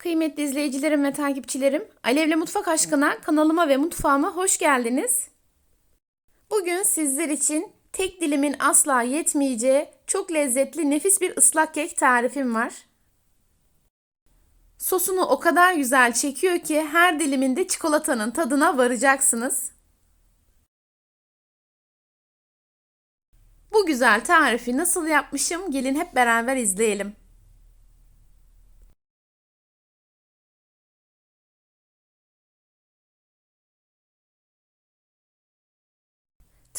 Kıymetli izleyicilerim ve takipçilerim, Alevle Mutfak Aşkına kanalıma ve mutfağıma hoş geldiniz. Bugün sizler için tek dilimin asla yetmeyeceği çok lezzetli nefis bir ıslak kek tarifim var. Sosunu o kadar güzel çekiyor ki her diliminde çikolatanın tadına varacaksınız. Bu güzel tarifi nasıl yapmışım gelin hep beraber izleyelim.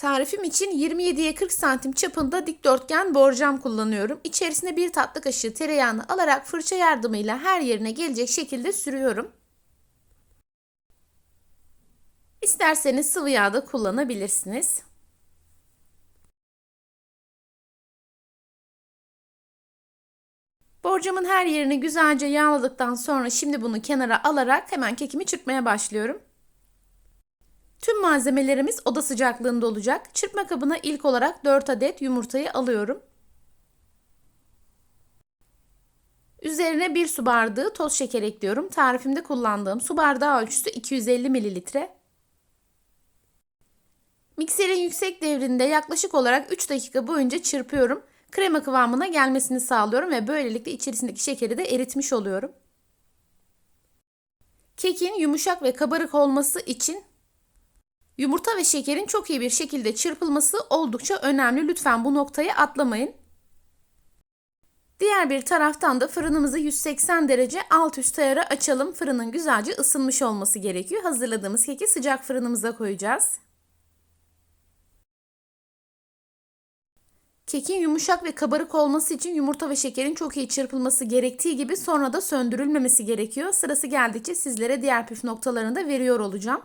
Tarifim için 27'ye 40 santim çapında dikdörtgen borcam kullanıyorum. İçerisine bir tatlı kaşığı tereyağını alarak fırça yardımıyla her yerine gelecek şekilde sürüyorum. İsterseniz sıvı yağ da kullanabilirsiniz. Borcamın her yerini güzelce yağladıktan sonra şimdi bunu kenara alarak hemen kekimi çırpmaya başlıyorum. Tüm malzemelerimiz oda sıcaklığında olacak. Çırpma kabına ilk olarak 4 adet yumurtayı alıyorum. Üzerine 1 su bardağı toz şeker ekliyorum. Tarifimde kullandığım su bardağı ölçüsü 250 mililitre. Mikserin yüksek devrinde yaklaşık olarak 3 dakika boyunca çırpıyorum. Krema kıvamına gelmesini sağlıyorum ve böylelikle içerisindeki şekeri de eritmiş oluyorum. Kekin yumuşak ve kabarık olması için Yumurta ve şekerin çok iyi bir şekilde çırpılması oldukça önemli. Lütfen bu noktayı atlamayın. Diğer bir taraftan da fırınımızı 180 derece alt üst ayara açalım. Fırının güzelce ısınmış olması gerekiyor. Hazırladığımız keki sıcak fırınımıza koyacağız. Kekin yumuşak ve kabarık olması için yumurta ve şekerin çok iyi çırpılması gerektiği gibi sonra da söndürülmemesi gerekiyor. Sırası geldikçe sizlere diğer püf noktalarını da veriyor olacağım.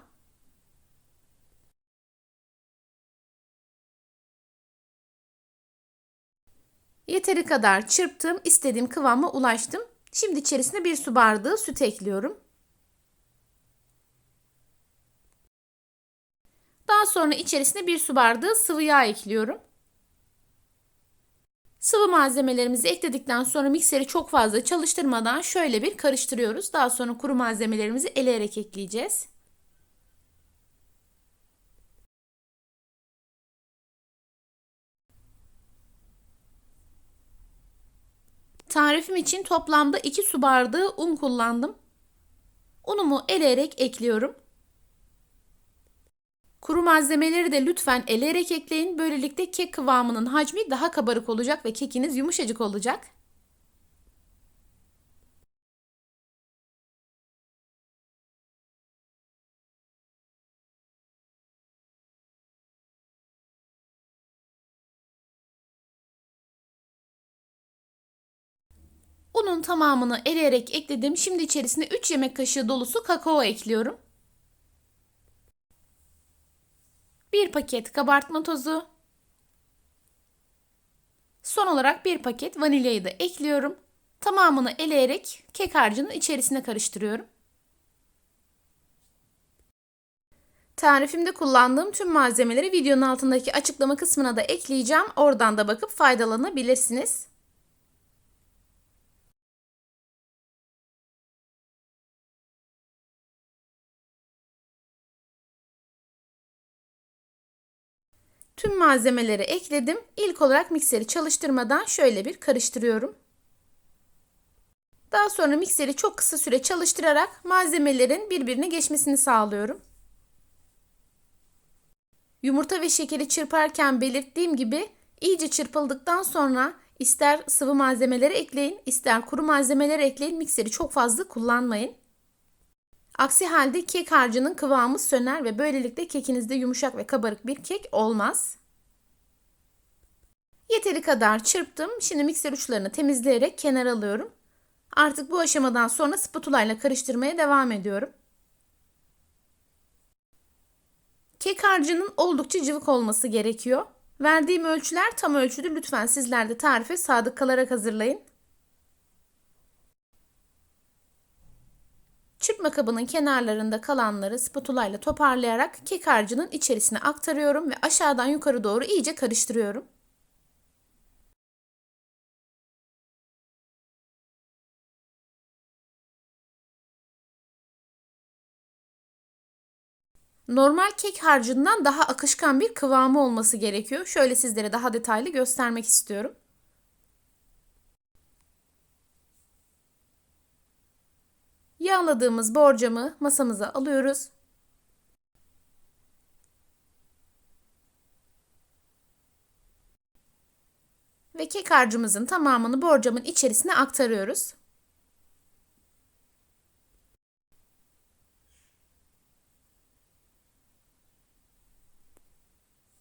Yeteri kadar çırptım. istediğim kıvama ulaştım. Şimdi içerisine bir su bardağı süt ekliyorum. Daha sonra içerisine bir su bardağı sıvı yağ ekliyorum. Sıvı malzemelerimizi ekledikten sonra mikseri çok fazla çalıştırmadan şöyle bir karıştırıyoruz. Daha sonra kuru malzemelerimizi eleyerek ekleyeceğiz. Tarifim için toplamda 2 su bardağı un kullandım. Unumu eleyerek ekliyorum. Kuru malzemeleri de lütfen eleyerek ekleyin. Böylelikle kek kıvamının hacmi daha kabarık olacak ve kekiniz yumuşacık olacak. Unun tamamını eleyerek ekledim. Şimdi içerisine 3 yemek kaşığı dolusu kakao ekliyorum. 1 paket kabartma tozu. Son olarak 1 paket vanilyayı da ekliyorum. Tamamını eleyerek kek harcının içerisine karıştırıyorum. Tarifimde kullandığım tüm malzemeleri videonun altındaki açıklama kısmına da ekleyeceğim. Oradan da bakıp faydalanabilirsiniz. Tüm malzemeleri ekledim. İlk olarak mikseri çalıştırmadan şöyle bir karıştırıyorum. Daha sonra mikseri çok kısa süre çalıştırarak malzemelerin birbirine geçmesini sağlıyorum. Yumurta ve şekeri çırparken belirttiğim gibi iyice çırpıldıktan sonra ister sıvı malzemeleri ekleyin, ister kuru malzemeleri ekleyin. Mikseri çok fazla kullanmayın. Aksi halde kek harcının kıvamı söner ve böylelikle kekinizde yumuşak ve kabarık bir kek olmaz. Yeteri kadar çırptım. Şimdi mikser uçlarını temizleyerek kenara alıyorum. Artık bu aşamadan sonra spatula ile karıştırmaya devam ediyorum. Kek harcının oldukça cıvık olması gerekiyor. Verdiğim ölçüler tam ölçüdür. Lütfen sizler de tarife sadık kalarak hazırlayın. Çırpma kabının kenarlarında kalanları spatula ile toparlayarak kek harcının içerisine aktarıyorum ve aşağıdan yukarı doğru iyice karıştırıyorum. Normal kek harcından daha akışkan bir kıvamı olması gerekiyor. Şöyle sizlere daha detaylı göstermek istiyorum. Yağladığımız borcamı masamıza alıyoruz. Ve kek harcımızın tamamını borcamın içerisine aktarıyoruz.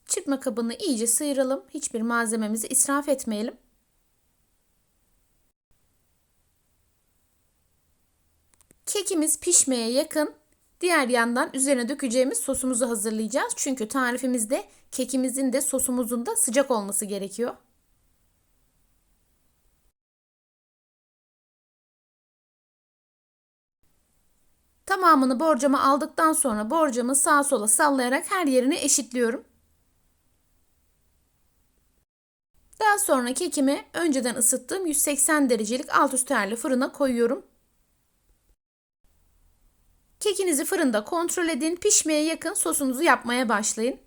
Çırpma kabını iyice sıyıralım. Hiçbir malzememizi israf etmeyelim. Kekimiz pişmeye yakın. Diğer yandan üzerine dökeceğimiz sosumuzu hazırlayacağız. Çünkü tarifimizde kekimizin de sosumuzun da sıcak olması gerekiyor. Tamamını borcama aldıktan sonra borcamı sağa sola sallayarak her yerine eşitliyorum. Daha sonra kekimi önceden ısıttığım 180 derecelik alt üst ayarlı fırına koyuyorum. Kekinizi fırında kontrol edin. Pişmeye yakın sosunuzu yapmaya başlayın.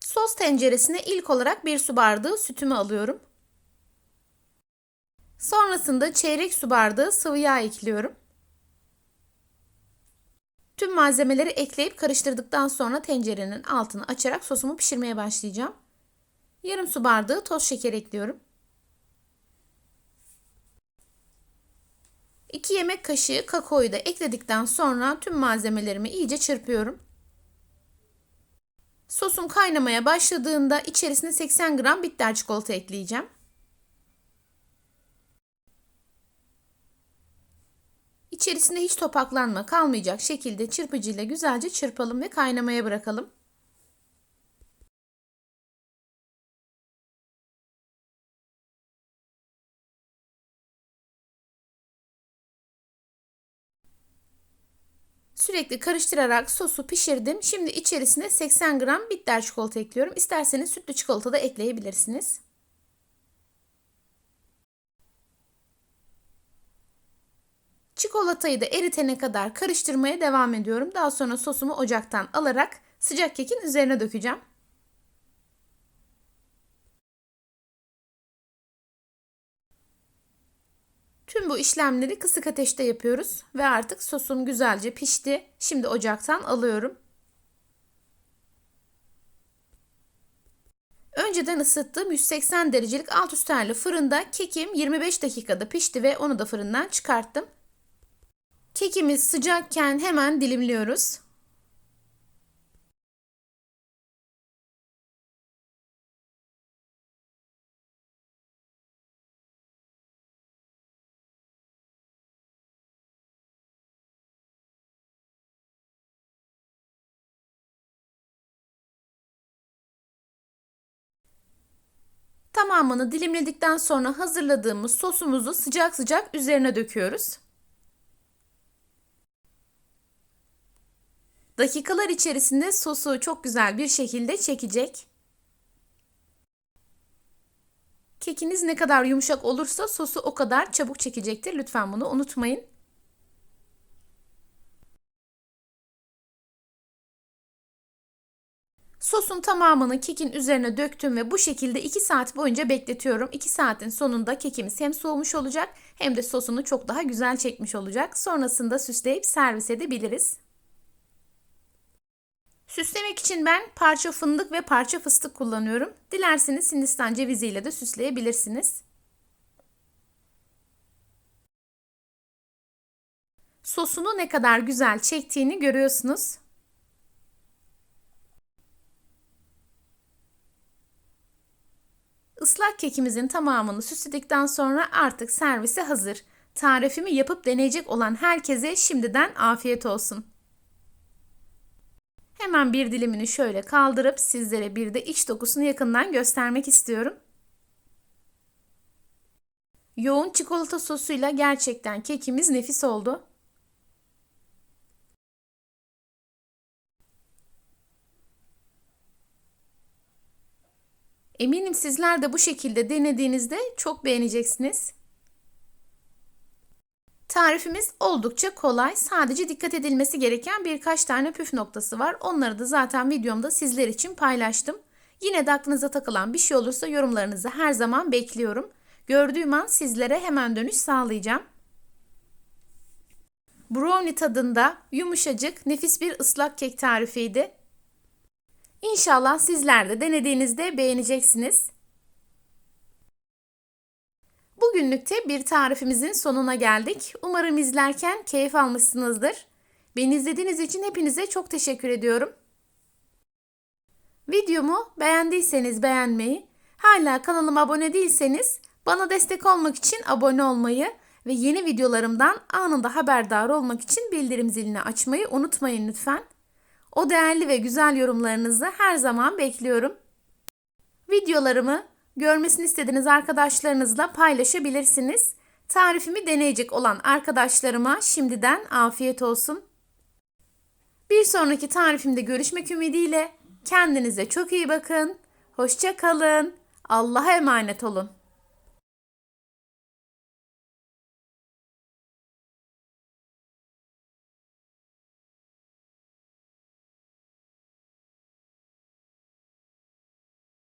Sos tenceresine ilk olarak bir su bardağı sütümü alıyorum. Sonrasında çeyrek su bardağı sıvı yağ ekliyorum. Tüm malzemeleri ekleyip karıştırdıktan sonra tencerenin altını açarak sosumu pişirmeye başlayacağım. Yarım su bardağı toz şeker ekliyorum. 2 yemek kaşığı kakaoyu da ekledikten sonra tüm malzemelerimi iyice çırpıyorum. Sosum kaynamaya başladığında içerisine 80 gram bitter çikolata ekleyeceğim. İçerisinde hiç topaklanma kalmayacak şekilde çırpıcıyla güzelce çırpalım ve kaynamaya bırakalım. Sürekli karıştırarak sosu pişirdim. Şimdi içerisine 80 gram bitter çikolata ekliyorum. İsterseniz sütlü çikolata da ekleyebilirsiniz. Çikolatayı da eritene kadar karıştırmaya devam ediyorum. Daha sonra sosumu ocaktan alarak sıcak kekin üzerine dökeceğim. Bu işlemleri kısık ateşte yapıyoruz ve artık sosum güzelce pişti. Şimdi ocaktan alıyorum. Önceden ısıttığım 180 derecelik alt üst fırında kekim 25 dakikada pişti ve onu da fırından çıkarttım. Kekimiz sıcakken hemen dilimliyoruz. Tamamını dilimledikten sonra hazırladığımız sosumuzu sıcak sıcak üzerine döküyoruz. Dakikalar içerisinde sosu çok güzel bir şekilde çekecek. Kekiniz ne kadar yumuşak olursa sosu o kadar çabuk çekecektir. Lütfen bunu unutmayın. Sosun tamamını kekin üzerine döktüm ve bu şekilde 2 saat boyunca bekletiyorum. 2 saatin sonunda kekimiz hem soğumuş olacak hem de sosunu çok daha güzel çekmiş olacak. Sonrasında süsleyip servis edebiliriz. Süslemek için ben parça fındık ve parça fıstık kullanıyorum. Dilerseniz Hindistan ceviziyle de süsleyebilirsiniz. Sosunu ne kadar güzel çektiğini görüyorsunuz. Islak kekimizin tamamını süsledikten sonra artık servise hazır. Tarifimi yapıp deneyecek olan herkese şimdiden afiyet olsun. Hemen bir dilimini şöyle kaldırıp sizlere bir de iç dokusunu yakından göstermek istiyorum. Yoğun çikolata sosuyla gerçekten kekimiz nefis oldu. Eminim sizler de bu şekilde denediğinizde çok beğeneceksiniz. Tarifimiz oldukça kolay. Sadece dikkat edilmesi gereken birkaç tane püf noktası var. Onları da zaten videomda sizler için paylaştım. Yine de aklınıza takılan bir şey olursa yorumlarınızı her zaman bekliyorum. Gördüğüm an sizlere hemen dönüş sağlayacağım. Brownie tadında yumuşacık, nefis bir ıslak kek tarifiydi. İnşallah sizler de denediğinizde beğeneceksiniz. Bugünlükte bir tarifimizin sonuna geldik. Umarım izlerken keyif almışsınızdır. Beni izlediğiniz için hepinize çok teşekkür ediyorum. Videomu beğendiyseniz beğenmeyi, hala kanalıma abone değilseniz bana destek olmak için abone olmayı ve yeni videolarımdan anında haberdar olmak için bildirim zilini açmayı unutmayın lütfen. O değerli ve güzel yorumlarınızı her zaman bekliyorum. Videolarımı görmesini istediğiniz arkadaşlarınızla paylaşabilirsiniz. Tarifimi deneyecek olan arkadaşlarıma şimdiden afiyet olsun. Bir sonraki tarifimde görüşmek ümidiyle kendinize çok iyi bakın. Hoşça kalın. Allah'a emanet olun.